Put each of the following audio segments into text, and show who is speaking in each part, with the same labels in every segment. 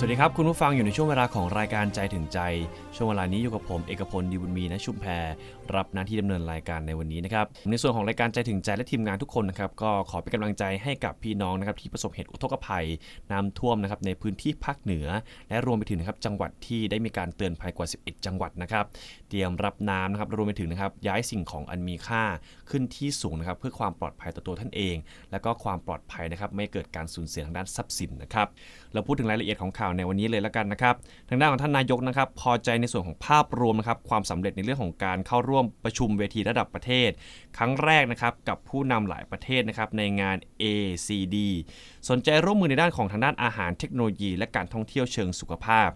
Speaker 1: สวัสดีครับ คุณผู้ฟังอยู่ในช่วงเวลาของรายการใจถึงใจ ช่วงเวลานี้อยู่กับผมเอกพลดีบุญมีณชุมแพรับหน้าที่ดำเนินรายการในวันนี้นะครับในส่วนของรายการใจถึงใจและทีมงานทุกคนนะครับก็ขอเป็นกำลังใจให้กับพี่น้องนะครับที่ประสบเหตุอุทกภัยน้ำท่วมนะครับในพื้นที่ภาคเหนือ และรวมไปถึงนะครับจังหวัดที่ได้มีการเตือนภัยกว่า 11 จังหวัดนะครับเตรียมรับน้ำนะครับรวมไปถึงนะครับย้ายสิ่งของอันมีค่าขึ้นที่สูงนะครับเพื่อความปลอดภัยต่อตัวท่านเอง และก็ความปลอดภัยนะครับไม่เกิดการสูญเสียทางด้านทรัพย์สินนะครับเราพูดถึงรายละเอียดของข่าวในวันนี้เลยแล้วกันนะครับ ทางด้านของท่านนายกนะครับ พอใจในส่วนของภาพรวมนะครับความสำเร็จในเรื่องของการเข้าร่วมประชุมเวทีระดับประเทศ ครั้งแรกนะครับกับผู้นำหลายประเทศนะครับในงาน ACD สนใจร่วมมือในด้านของทางด้านอาหารเทคโนโลยี และการท่องเที่ยวเชิงสุขภาพ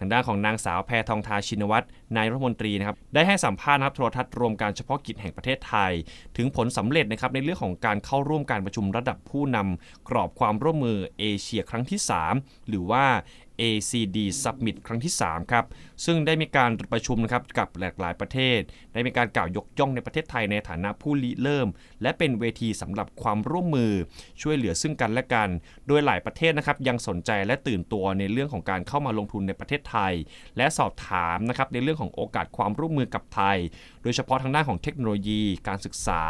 Speaker 1: ทางด้านของนางสาวแพทองทาชินวัตรนายรัฐมนตรีนะครับได้ให้สัมภาษณ์นะครับโทรทัศน์รวมการเฉพาะกิจแห่งประเทศไทย ถึงผลสำเร็จนะครับในเรื่องของการเข้าร่วมการประชุมระดับผู้นำกรอบความร่วมมือเอเชียครั้งที่ 3 หรือว่า ACD Summit ครั้งที่ 3 ครับ ซึ่งได้มีการประชุมนะครับกับหลากหลายประเทศ ได้มีการกล่าวยกย่องในประเทศไทยในฐานะผู้ริเริ่ม และเป็นเวทีสำหรับความร่วมมือช่วยเหลือซึ่งกันและกัน โดยหลายประเทศนะครับยังสนใจและตื่นตัวในเรื่องของการเข้ามาลงทุนในประเทศไทย และสอบถามนะครับในเรื่องของโอกาสความร่วมมือกับไทย โดยเฉพาะทางด้านของเทคโนโลยี การศึกษา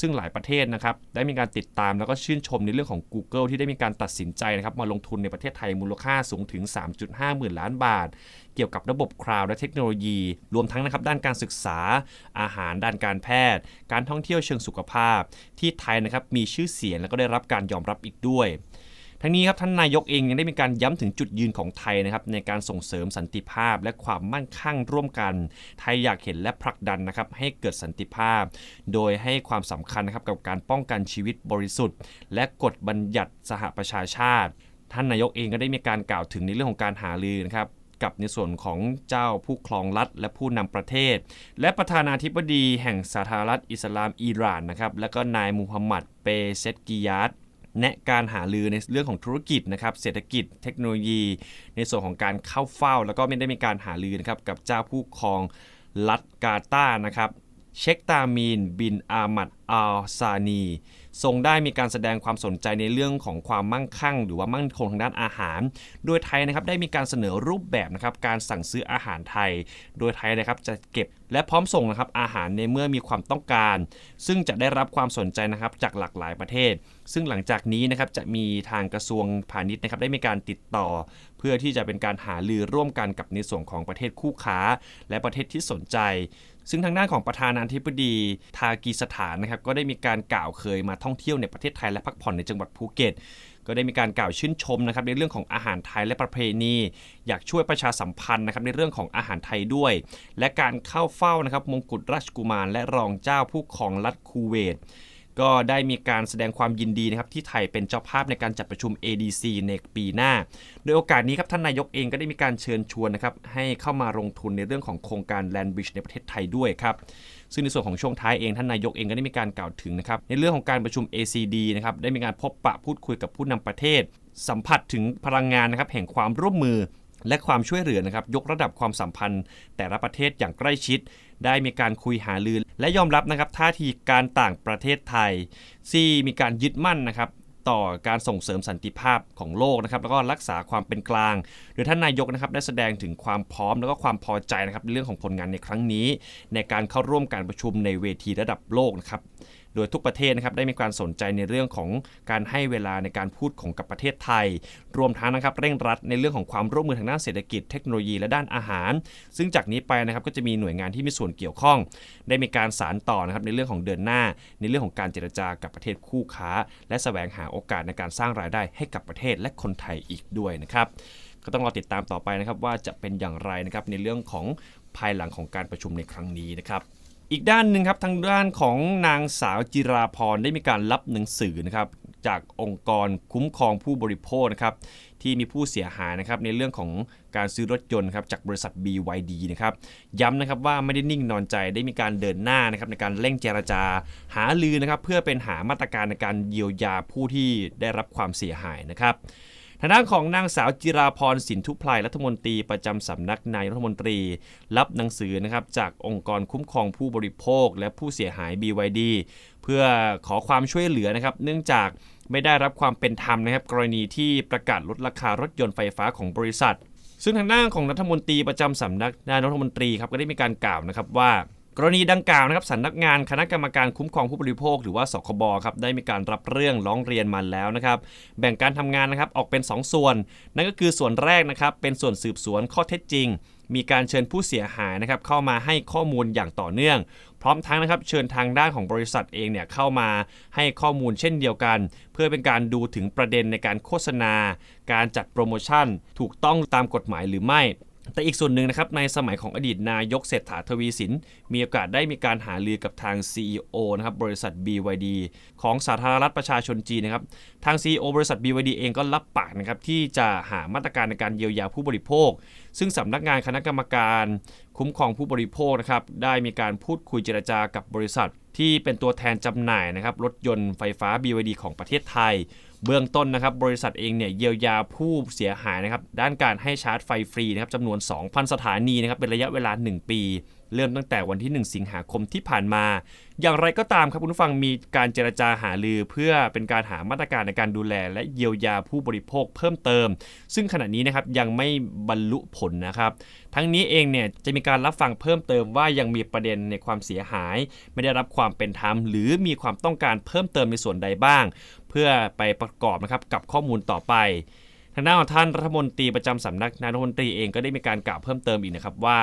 Speaker 1: ซึ่งหลายประเทศนะครับได้มีการติดตามแล้วก็ชื่นชมในเรื่องของ Google ที่ได้มีการตัดสินใจนะครับมาลงทุนในประเทศไทยมูลค่าสูงถึง3.5 หมื่นล้านบาท เกี่ยวกับระบบคลาวด์และเทคโนโลยี รวมทั้งนะครับด้านการศึกษา อาหารด้านการแพทย์ การท่องเที่ยวเชิงสุขภาพ ที่ไทยนะครับมีชื่อเสียงและก็ได้รับการยอมรับอีกด้วยทั้งนี้ครับท่านนายกเองยังได้มีการย้ำถึงจุดยืนของไทยนะครับในการส่งเสริมสันติภาพและความมั่นคั่งร่วมกัน ไทยอยากเห็นและผลักดันนะครับให้เกิดสันติภาพ โดยให้ความสำคัญนะครับกับการป้องกันชีวิตบริสุทธิ์ และกฎบัญญัติสหประชาชาติ ท่านนายกเองก็ได้มีการกล่าวถึงในเรื่องของการหารือนะครับกับในส่วนของเจ้าผู้ครองรัฐและผู้นำประเทศ และประธานาธิบดีแห่งสาธารณรัฐอิสลามอิหร่านนะครับและก็นายมูฮัมหมัดเปเซตกิยาตแนะการหารือในเรื่องของธุรกิจนะครับเศรษฐกิจเทคโนโลยี ในส่วนของการเข้าเฝ้า แล้วก็ไม่ได้มีการหารือนะครับกับเจ้าผู้ครองรัฐกาตาร์นะครับเชคตามีนบินอามัด อัลซานี ทรงได้มีการแสดงความสนใจในเรื่องของความมั่งคั่ง หรือว่ามั่นคงทางด้านอาหาร โดยไทยนะครับได้มีการเสนอรูปแบบนะครับการสั่งซื้ออาหารไทย โดยไทยนะครับจะเก็บและพร้อมส่งนะครับอาหารในเมื่อมีความต้องการ ซึ่งจะได้รับความสนใจนะครับจากหลากหลายประเทศ ซึ่งหลังจากนี้นะครับจะมีทางกระทรวงพาณิชย์นะครับได้มีการติดต่อ เพื่อที่จะเป็นการหารือร่วมกันกับในส่วนของประเทศคู่ค้า และประเทศที่สนใจ ซึ่งทางด้านของประธานาธิบดีทากีสถานนะครับก็ได้มีการกล่าวเคยมาท่องเที่ยวในประเทศไทยและพักผ่อนในจังหวัดภูเก็ต ก็ได้มีการกล่าวชื่นชมนะครับในเรื่องของอาหารไทยและประเพณี อยากช่วยประชาสัมพันธ์นะครับในเรื่องของอาหารไทยด้วย และการเข้าเฝ้านะครับมงกุฎราชกุมาร และรองเจ้าผู้ของรัฐคูเวตก็ได้มีการแสดงความยินดีนะครับที่ไทยเป็นเจ้าภาพในการจัดประชุม ADC ในปีหน้า โดยโอกาสนี้ครับท่านนายกเองก็ได้มีการเชิญชวนนะครับให้เข้ามาลงทุนในเรื่องของโครงการ Land Bridge ในประเทศไทยด้วยครับ ซึ่งในส่วนของช่วงท้ายเองท่านนายกเองก็ได้มีการกล่าวถึงนะครับในเรื่องของการประชุม ACD นะครับได้มีการพบปะพูดคุยกับผู้นำประเทศ สัมผัสถึงพลังงานนะครับแห่งความร่วมมือและความช่วยเหลือนะครับยกระดับความสัมพันธ์ แต่ละประเทศอย่างใกล้ชิด ได้มีการคุยหารือและยอมรับนะครับท่าทีการต่างประเทศไทย ที่มีการยึดมั่นนะครับ ต่อการส่งเสริมสันติภาพของโลกนะครับแล้วก็รักษาความเป็นกลาง โดยท่านนายกนะครับได้แสดงถึงความพร้อมแล้วก็ความพอใจนะครับในเรื่องของผลงานในครั้งนี้ ในการเข้าร่วมการประชุมในเวทีระดับโลกนะครับ โดยทุกประเทศนะครับได้มีการสนใจในเรื่องของการให้เวลาในการพูดของกับประเทศไทย รวมทั้งนะครับเร่งรัดในเรื่องของความร่วมมือทางด้านเศรษฐกิจเทคโนโลยีและด้านอาหาร ซึ่งจากนี้ไปนะครับก็จะมีหน่วยงานที่มีส่วนเกี่ยวข้อง ได้มีการสารต่อนะครับในเรื่องของเดินหน้า ในเรื่องของการเจรจากับประเทศคู่ค้า และแสวงหาโอกาสในการสร้างรายได้ให้กับประเทศและคนไทยอีกด้วยนะครับก็ต้องรอติดตามต่อไปนะครับว่าจะเป็นอย่างไรนะครับในเรื่องของภายหลังของการประชุมในครั้งนี้นะครับ อีกด้านหนึ่งครับทางด้านของนางสาวจิราพรได้มีการรับหนังสือนะครับจากองค์กรคุ้มครองผู้บริโภคนะครับที่มีผู้เสียหายนะครับในเรื่องของการซื้อรถยนต์ครับจากบริษัท BYD นะครับย้ำนะครับว่าไม่ได้นิ่งนอนใจได้มีการเดินหน้านะครับในการเร่งเจรจาหาลือนะครับเพื่อเป็นหามาตรการในการเยียวยาผู้ที่ได้รับความเสียหายนะครับ ทางด้านของนางสาวจิราพรสินทุพลายรัฐมนตรีประจำสำนักนายรัฐมนตรี รับหนังสือนะครับจากองค์กรคุ้มครองผู้บริโภค และผู้เสียหาย BYD เพื่อขอความช่วยเหลือนะครับ เนื่องจากไม่ได้รับความเป็นธรรมนะครับ กรณีที่ประกาศลดราคารถยนต์ไฟฟ้าของบริษัท ซึ่งทางด้านของรัฐมนตรีประจำสำนักนายรัฐมนตรีครับก็ได้มีการกล่าวนะครับว่า กรณีดังกล่าวนะครับสำนักงานคณะกรรมการคุ้มครองผู้บริโภค หรือว่าสคบครับได้มีการรับเรื่องร้องเรียนมาแล้วนะครับ แบ่งการทำงานนะครับออกเป็น 2 ส่วน นั่นก็คือส่วนแรกนะครับเป็นส่วนสืบสวนข้อเท็จจริง มีการเชิญผู้เสียหายนะครับเข้ามาให้ข้อมูลอย่างต่อเนื่อง พร้อมทั้งนะครับเชิญทางด้านของบริษัทเองเนี่ยเข้ามาให้ข้อมูลเช่นเดียวกัน เพื่อเป็นการดูถึงประเด็นในการโฆษณา การจัดโปรโมชั่น ถูกต้องตามกฎหมายหรือไม่ แต่อีกส่วนหนึ่งนะครับในสมัยของอดีตนายกเศรษฐาทวีสิน มีโอกาสได้มีการหารือกับทาง CEO นะครับบริษัท BYD ของสาธารณรัฐประชาชนจีนนะครับทาง CEO บริษัท BYD เองก็รับปากนะครับที่จะหามาตรการในการเยียวยาผู้บริโภค ซึ่งสำนักงานคณะกรรมการคุ้มครองผู้บริโภคนะครับได้มีการพูดคุยเจรจากับบริษัทที่เป็นตัวแทนจำหน่ายนะครับรถยนต์ไฟฟ้า BYD ของประเทศไทย เบื้องต้นนะครับบริษัทเองเนี่ยเยียวยาผู้เสียหายนะครับด้านการให้ชาร์จไฟฟรีนะครับจำนวน 2,000 สถานีนะครับเป็นระยะเวลา 1 ปี เริ่มตั้งแต่วันที่ 1 สิงหาคมที่ผ่านมา อย่างไรก็ตามครับคุณผู้ฟังมีการเจรจาหารือเพื่อเป็นการหามาตรการในการดูแล และเยียวยาผู้บริโภคเพิ่มเติม ซึ่งขณะนี้นะครับยังไม่บรรลุผลนะครับทั้งนี้เองเนี่ยจะมีการรับฟังเพิ่มเติมว่ายังมีประเด็นในความเสียหาย ไม่ได้รับความเป็นธรรม หรือมีความต้องการเพิ่มเติมในส่วนใดบ้าง เพื่อไปประกอบนะครับกับข้อมูลต่อไป ทางด้านของท่านรัฐมนตรีประจำสำนักนายรัฐมนตรีเองก็ได้มีการกล่าวเพิ่มเติมอีกนะครับว่า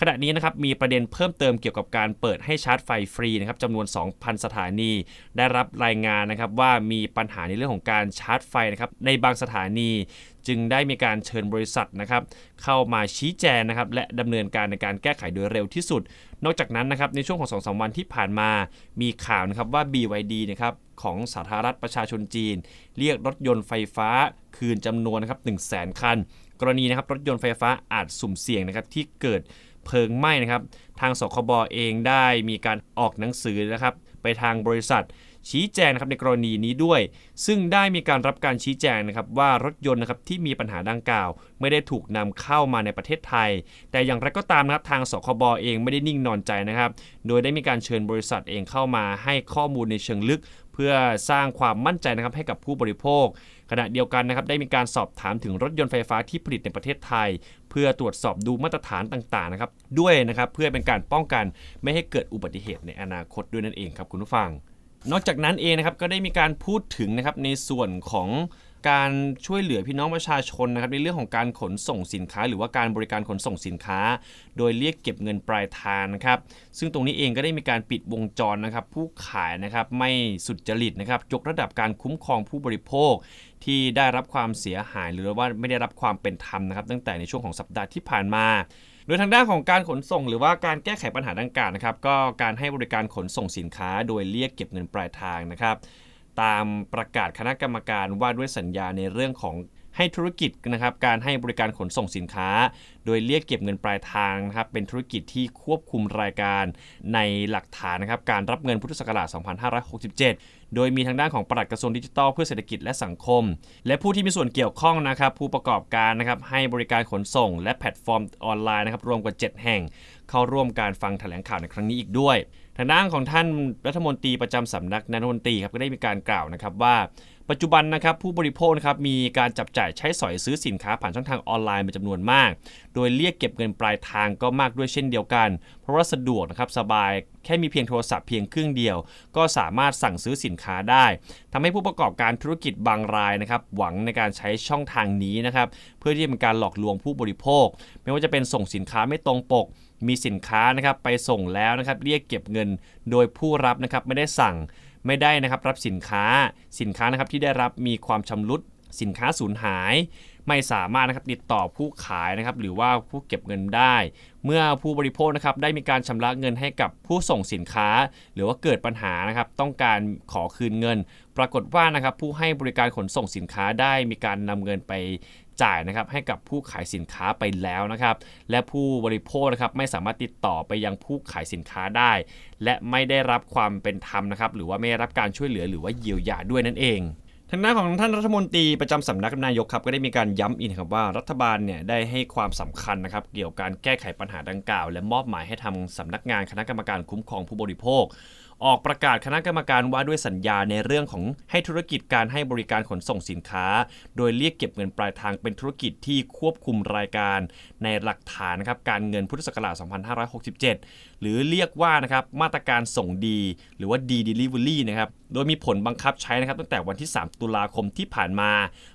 Speaker 1: ขณะนี้นะครับมีประเด็นเพิ่มเติมเกี่ยวกับการเปิดให้ชาร์จไฟฟรีนะครับจำนวน 2,000 สถานี ได้รับรายงานนะครับว่ามีปัญหาในเรื่องของการชาร์จไฟนะครับในบางสถานีจึงได้มีการเชิญบริษัทนะครับเข้ามาชี้แจงนะครับและดำเนินการในการแก้ไขโดยเร็วที่สุด นอกจากนั้นนะครับในช่วงของ2-3วันที่ผ่านมา มีข่าวนะครับว่า BYD นะครับของสาธารณรัฐประชาชนจีน เรียกรถยนต์ไฟฟ้า คืนจำนวนนะครับ1 0 0 0 0แสนคัน กรณีนะครับรถยนต์ไฟฟ้าอาจสุ่มเสี่ยงนะครับที่เกิดเพลิงไหม้นะครับ ทางสคบเองได้มีการออกหนังสือนะครับ ไปทางบริษัทชี้แจงนะครับในกรณีนี้ด้วย ซึ่งได้มีการรับการชี้แจงนะครับว่ารถยนต์นะครับที่มีปัญหาดังกล่าว ไม่ได้ถูกนำเข้ามาในประเทศไทย แต่อย่างไรก็ตามนะครับทางสคบเองไม่ได้นิ่งนอนใจนะครับ โดยได้มีการเชิญบริษัทเองเข้ามาให้ข้อมูลในเชิงลึก เพื่อสร้างความมั่นใจนะครับให้กับผู้บริโภค ขณะเดียวกันนะครับได้มีการสอบถามถึงรถยนต์ไฟฟ้าที่ผลิตในประเทศไทย เพื่อตรวจสอบดูมาตรฐานต่างๆนะครับด้วยนะครับเพื่อเป็นการป้องกันไม่ให้เกิดอุบัติเหตุในอนาคตด้วยนั่นเองครับคุณผู้ฟัง นอกจากนั้นเองนะครับก็ได้มีการพูดถึงนะครับในส่วนของ การช่วยเหลือพี่น้องประชาชนนะครับในเรื่องของการขนส่งสินค้า หรือว่าการบริการขนส่งสินค้า โดยเรียกเก็บเงินปลายทางนะครับ ซึ่งตรงนี้เองก็ได้มีการปิดวงจรนะครับ ผู้ขายนะครับไม่สุดจริตนะครับยกระดับการคุ้มครองผู้บริโภค ที่ได้รับความเสียหายหรือว่าไม่ได้รับความเป็นธรรมนะครับ ตั้งแต่ในช่วงของสัปดาห์ที่ผ่านมาโดยทางด้านของการขนส่ง หรือว่าการแก้ไขปัญหาดังกล่าวนะครับ ก็การให้บริการขนส่งสินค้า โดยเรียกเก็บเงินปลายทางนะครับ ตามประกาศคณะกรรมการว่าด้วยสัญญาในเรื่องของให้ธุรกิจนะครับการให้บริการขนส่งสินค้า โดยเรียกเก็บเงินปลายทางนะครับเป็นธุรกิจที่ควบคุมรายการในหลักฐานนะครับการรับเงินพุทธศักราช 2567 โดยมีทางด้านของปลัดกระทรวงดิจิทัลเพื่อเศรษฐกิจและสังคม และผู้ที่มีส่วนเกี่ยวข้องนะครับผู้ประกอบการนะครับให้บริการขนส่ง และแพลตฟอร์มออนไลน์นะครับรวมกว่า 7 แห่ง เข้าร่วมการฟังแถลงข่าวในครั้งนี้อีกด้วย ทางด้านของท่านรัฐมนตรีประจำสำนักนายกรัฐมนตรีครับก็ได้มีการกล่าวนะครับว่า ปัจจุบันนะครับผู้บริโภคนะครับมีการจับจ่ายใช้สอยซื้อสินค้าผ่านช่องทางออนไลน์เป็นจำนวนมาก โดยเรียกเก็บเงินปลายทางก็มากด้วยเช่นเดียวกัน เพราะว่าสะดวกนะครับสบายแค่มีเพียงโทรศัพท์เพียงเครื่องเดียว ก็สามารถสั่งซื้อสินค้าได้ทำให้ผู้ประกอบการธุรกิจบางรายนะครับหวังในการใช้ช่องทางนี้นะครับเพื่อที่จะเป็นการหลอกลวงผู้บริโภค ไม่ว่าจะเป็นส่งสินค้าไม่ตรงปกมีสินค้านะครับไปส่งแล้วนะครับเรียกเก็บเงิน โดยผู้รับนะครับไม่ได้สั่ง ไม่ได้นะครับรับสินค้าสินค้านะครับที่ได้รับมีความชำรุดสินค้าสูญหาย ไม่สามารถนะครับติดต่อผู้ขายนะครับหรือว่าผู้เก็บเงินได้ เมื่อผู้บริโภคนะครับได้มีการชำระเงินให้กับผู้ส่งสินค้า หรือว่าเกิดปัญหานะครับต้องการขอคืนเงิน ปรากฏว่านะครับผู้ให้บริการขนส่งสินค้าได้มีการนำเงินไปจ่ายนะครับให้กับผู้ขายสินค้าไปแล้วนะครับ และผู้บริโภคนะครับไม่สามารถติดต่อไปยังผู้ขายสินค้าได้ และไม่ได้รับความเป็นธรรมนะครับ หรือว่าไม่รับการช่วยเหลือหรือว่าเยียวยาด้วยนั่นเองทางด้านของท่านรัฐมนตรีประจำสำนักนายกครับก็ได้มีการย้ำอีกนะครับว่ารัฐบาลเนี่ยได้ให้ความสำคัญนะครับเกี่ยวกับการแก้ไขปัญหาดังกล่าว และมอบหมายให้ทางสำนักงานคณะกรรมการคุ้มครองผู้บริโภค ออกประกาศคณะกรรมการว่าด้วยสัญญาในเรื่องของให้ธุรกิจการให้บริการขนส่งสินค้า โดยเรียกเก็บเงินปลายทางเป็นธุรกิจที่ควบคุมรายการ ในหลักฐานนะครับการเงินพุทธศักราช 2567 หรือเรียกว่านะครับมาตรการส่งดี หรือว่า D Delivery นะครับโดยมีผลบังคับใช้นะครับตั้งแต่วันที่ 3 ตุลาคมที่ผ่านมา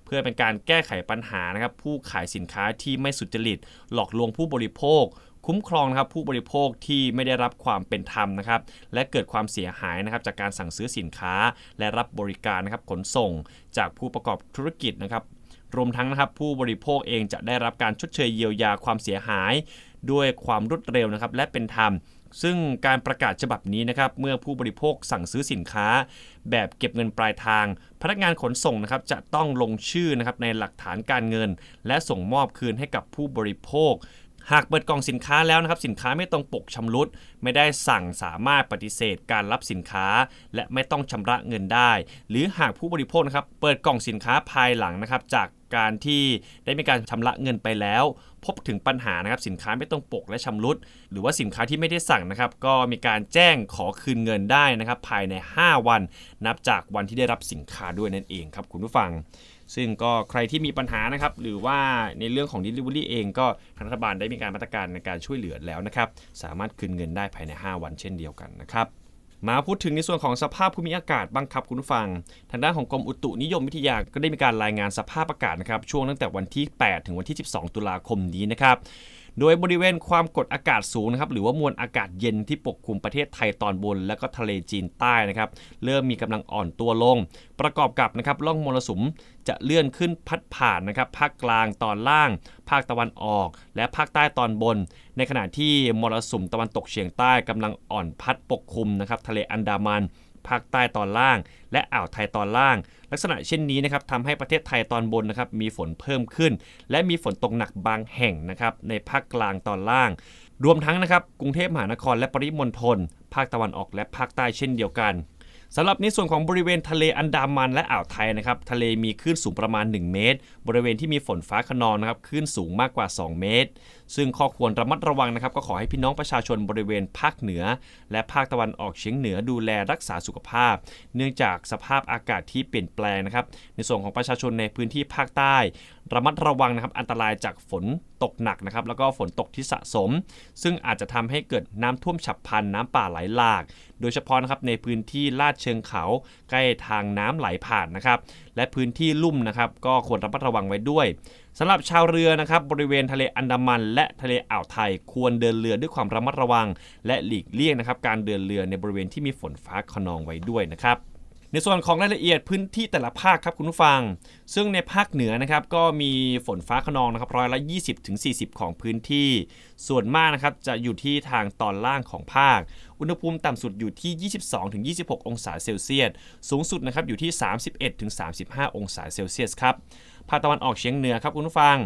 Speaker 1: เพื่อเป็นการแก้ไขปัญหานะครับผู้ขายสินค้าที่ไม่สุจริต หลอกลวงผู้บริโภค คุ้มครองนะครับผู้บริโภคที่ไม่ได้รับความเป็นธรรมนะครับและเกิดความเสียหายนะครับจากการสั่งซื้อสินค้า และรับบริการนะครับขนส่งจากผู้ประกอบธุรกิจนะครับรวมทั้งนะครับผู้บริโภคเองจะได้รับการชดเชยเยียวยาความเสียหาย ด้วยความรวดเร็วนะครับและเป็นธรรม ซึ่งการประกาศฉบับนี้นะครับเมื่อผู้บริโภคสั่งซื้อสินค้า แบบเก็บเงินปลายทาง พนักงานขนส่งนะครับจะต้องลงชื่อนะครับในหลักฐานการเงิน และส่งมอบคืนให้กับผู้บริโภค หากเปิดกล่องสินค้าแล้วนะครับสินค้าไม่ตรงปกชำรุด ไม่ได้สั่งสามารถปฏิเสธการรับสินค้า และไม่ต้องชำระเงินได้ หรือหากผู้บริโภคนะครับเปิดกล่องสินค้าภายหลังนะครับจากการที่ได้มีการชำระเงินไปแล้ว พบถึงปัญหานะครับสินค้าไม่ตรงปกและชำรุด หรือว่าสินค้าที่ไม่ได้สั่งนะครับก็มีการแจ้งขอคืนเงินได้นะครับภายใน 5 วัน นับจากวันที่ได้รับสินค้าด้วยนั่นเองครับคุณผู้ฟัง ซึ่งก็ใครที่มีปัญหานะครับ หรือว่าในเรื่องของ Delivery เองก็ทางรัฐบาลได้มีการมาตรการในการช่วยเหลือแล้วนะครับ สามารถคืนเงินได้ภายใน 5 วันเช่นเดียวกันนะครับมาพูดถึงในส่วนของสภาพภูมิอากาศบ้างครับคุณผู้ฟัง ทางด้านของกรมอุตุนิยมวิทยาก็ได้มีการรายงานสภาพอากาศนะครับช่วงตั้งแต่วันที่ 8 ถึงวันที่ 12 ตุลาคมนี้นะครับ โดยบริเวณความกดอากาศสูงนะครับหรือว่ามวลอากาศเย็นที่ปกคลุมประเทศไทยตอนบน และก็ทะเลจีนใต้นะครับเริ่มมีกำลังอ่อนตัวลง ประกอบกับนะครับร่องมรสุมจะเลื่อนขึ้นพัดผ่านนะครับภาคกลางตอนล่าง ภาคตะวันออก และภาคใต้ตอนบน ในขณะที่มรสุมตะวันตกเฉียงใต้กำลังอ่อนพัดปกคลุมนะครับทะเลอันดามัน ภาคใต้ตอนล่าง และอ่าวไทยตอนล่าง ลักษณะเช่นนี้นะครับทำให้ประเทศไทยตอนบนนะครับมีฝนเพิ่มขึ้น และมีฝนตกหนักบางแห่งนะครับในภาคกลางตอนล่าง รวมทั้งนะครับกรุงเทพมหานครและปริมณฑลภาคตะวันออกและภาคใต้เช่นเดียวกันสำหรับในส่วนของบริเวณทะเลอันดามันและอ่าวไทยนะครับทะเลมีคลื่นสูงประมาณ 1 เมตร บริเวณที่มีฝนฟ้าขนองนะครับคลื่นสูงมากกว่า 2 เมตรซึ่งข้อควรระมัดระวังนะครับ ก็ขอให้พี่น้องประชาชนบริเวณภาคเหนือ และภาคตะวันออกเฉียงเหนือดูแลรักษาสุขภาพ เนื่องจากสภาพอากาศที่เปลี่ยนแปลงนะครับ ในส่วนของประชาชนในพื้นที่ภาคใต้ ระมัดระวังนะครับอันตรายจากฝนตกหนักนะครับแล้วก็ฝนตกที่สะสม ซึ่งอาจจะทำให้เกิดน้ำท่วมฉับพลันน้ำป่าไหลหลาก โดยเฉพาะนะครับในพื้นที่ลาดเชิงเขาใกล้ทางน้ำไหลผ่านนะครับและพื้นที่ลุ่มนะครับก็ควรระมัดระวังไว้ด้วย สำหรับชาวเรือนะครับบริเวณทะเลอันดามัน และทะเลอ่าวไทยควรเดินเรือด้วยความระมัดระวัง และหลีกเลี่ยงนะครับการเดินเรือในบริเวณที่มีฝนฟ้าขนองไว้ด้วยนะครับในส่วนของรายละเอียดพื้นที่แต่ละภาคครับคุณผู้ฟัง ซึ่งในภาคเหนือนะครับก็มีฝนฟ้าขนองนะครับร้อยละ 20ถึง40 ของพื้นที่ ส่วนมากนะครับจะอยู่ที่ทางตอนล่างของภาค อุณหภูมิต่ำสุดอยู่ที่ 22ถึง26 องศาเซลเซียส สูงสุดนะครับอยู่ที่ 31ถึง35 องศาเซลเซียสครับ ภาคตะวันออกเฉียงเหนือครับคุณผู้ฟัง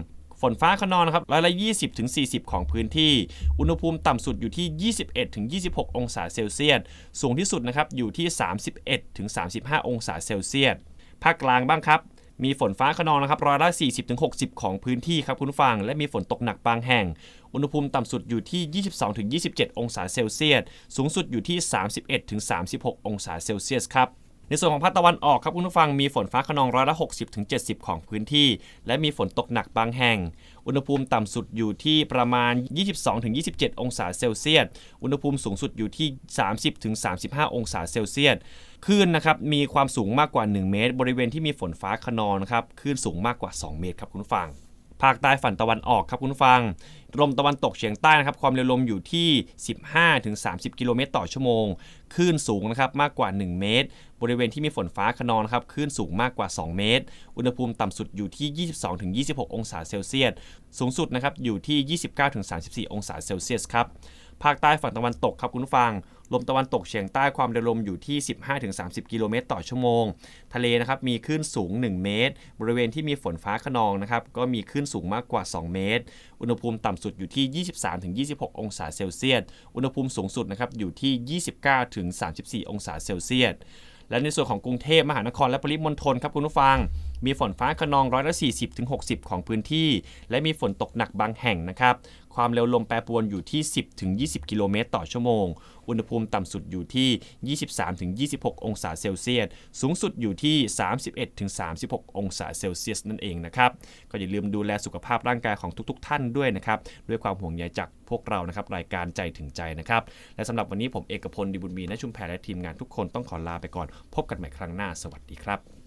Speaker 1: ฝนฟ้าขนองครับร้อยละ20ถึง40 ของพื้นที่ อุณหภูมิต่ำสุดอยู่ที่ 21ถึง26 องศาเซลเซียส สูงที่สุดนะครับอยู่ที่ 31ถึง35 องศาเซลเซียส ภาคกลางบ้างครับมีฝนฟ้าขนองนะครับร้อยละ 40ถึง60 ของพื้นที่ครับคุณผู้ฟัง และมีฝนตกหนักบางแห่ง อุณหภูมิต่ำสุดอยู่ที่ 22ถึง27 องศาเซลเซียส สูงสุดอยู่ที่ 31ถึง36 องศาเซลเซียสครับ ในส่วนของภาคตะวันออกครับคุณผู้ฟังมีฝนฟ้าขนองร้อยละ60ถึง70ของพื้นที่ และมีฝนตกหนักบางแห่ง อุณหภูมิต่ำสุดอยู่ที่ประมาณ 22ถึง27 องศาเซลเซียส อุณหภูมิสูงสุดอยู่ที่ 30ถึง35 องศาเซลเซียสคลื่นนะครับมีความสูงมากกว่า 1 เมตร บริเวณที่มีฝนฟ้าขนองนะครับคลื่นสูงมากกว่า 2 เมตรครับคุณผู้ฟัง ภาคใต้ฝั่งตะวันออกครับคุณฟัง ลมตะวันตกเฉียงใต้นะครับความเร็วลมอยู่ที่ 15-30 กิโลเมตรต่อชั่วโมงคลื่นสูงนะครับมากกว่า 1 เมตร บริเวณที่มีฝนฟ้าขนองครับคลื่นสูงมากกว่า 2 เมตร อุณหภูมิต่ำสุดอยู่ที่ 22-26 องศาเซลเซียส สูงสุดนะครับอยู่ที่ 29-34 องศาเซลเซียสครับ ภาคใต้ฝั่งตะวันตกครับคุณฟัง ลมตะวันตกเฉียงใต้ความเร็วลมอยู่ที่ 15-30 กิโลเมตรต่อชั่วโมง ทะเลนะครับมีคลื่นสูง 1 เมตร บริเวณที่มีฝนฟ้าขนองนะครับก็มีคลื่นสูงมากกว่า 2 เมตร อุณหภูมิต่ำสุดอยู่ที่ 23-26 องศาเซลเซียส อุณหภูมิสูงสุดนะครับอยู่ที่ 29-34 องศาเซลเซียส และในส่วนของกรุงเทพมหานครและปริมณฑลครับคุณผู้ฟัง มีฝนฟ้าขนองร้อยละ40ถึง60 ของพื้นที่ และมีฝนตกหนักบางแห่งนะครับ ความเร็วลมแปรปรวนอยู่ที่ 10ถึง20 กิโลเมตรต่อชั่วโมง อุณหภูมิต่ำสุดอยู่ที่ 23ถึง26 องศาเซลเซียส สูงสุดอยู่ที่ 31ถึง36 องศาเซลเซียสนั่นเองนะครับ ก็อย่าลืมดูแลสุขภาพร่างกายของทุก ๆ ท่านด้วยนะครับ ด้วยความห่วงใยจากพวกเรานะครับ รายการใจถึงใจนะครับ และสำหรับวันนี้ผมเอกพลดีบุญมีและชุมแพรและทีมงานทุกคนต้องขอลาไปก่อน พบกันใหม่ครั้งหน้า สวัสดีครับ